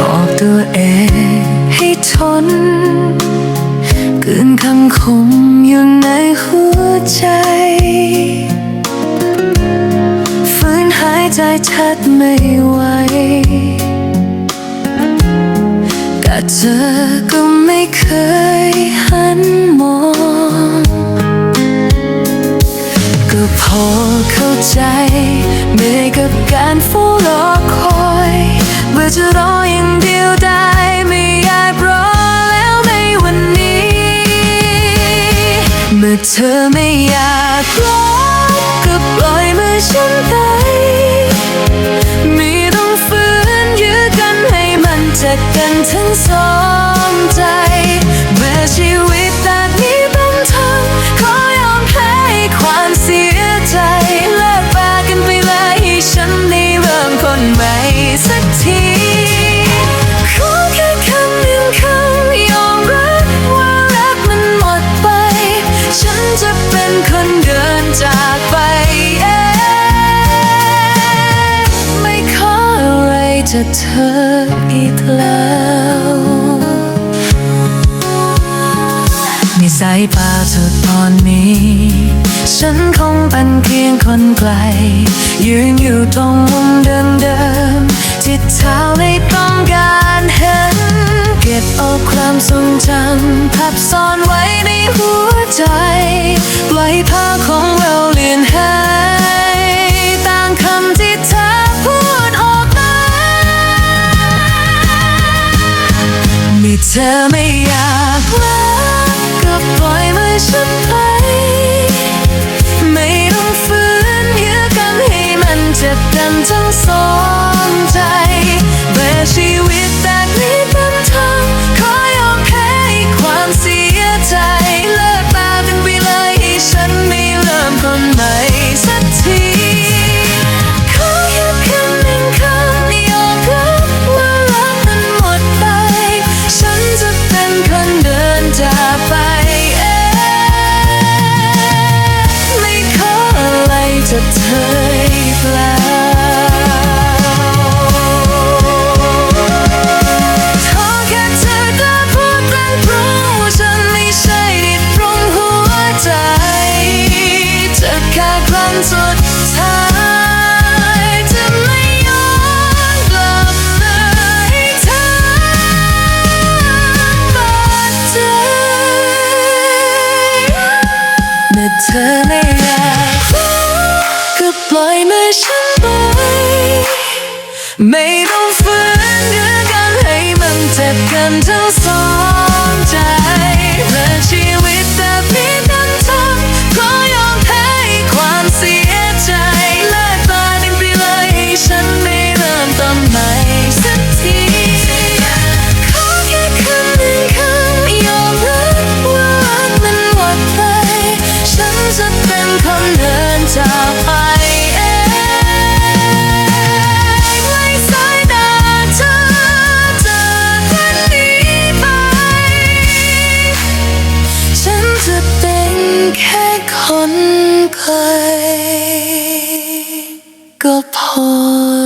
บอกตัวเองให้ทนคืนคำคมอยู่ในหัวใจฝืนหายใจชัดไม่ไหว แต่เธอก็ไม่เคยหันมอง ก็พอเข้าใจเหนื่อกับการเฝ้ารอคอยเบื่อจะรออย่างเดียวได้ไม่อยากรอแล้วในวันนี้ เมื่อเธอไม่อยากรอก็ปล่อยมือฉันไป มันจา จากเธออีกแล้วมีสายป่าสุดตอนนี้ ฉันคงเป็นเพียงคนไกล ยืนอยู่ตรงมุมเดิม ธอไม่อยากรักก็ปล่อยมือฉันไป ไม่ต้องฝืนยื้อกันให้มันเจ็บกันทั้งสองใจเมื่อชีวิต จ ปล่อยมือฉันไปไม่ต้องฝืนหรือกันให้มันเจ็บกันทั้งสองใจ ทนไปก็พอ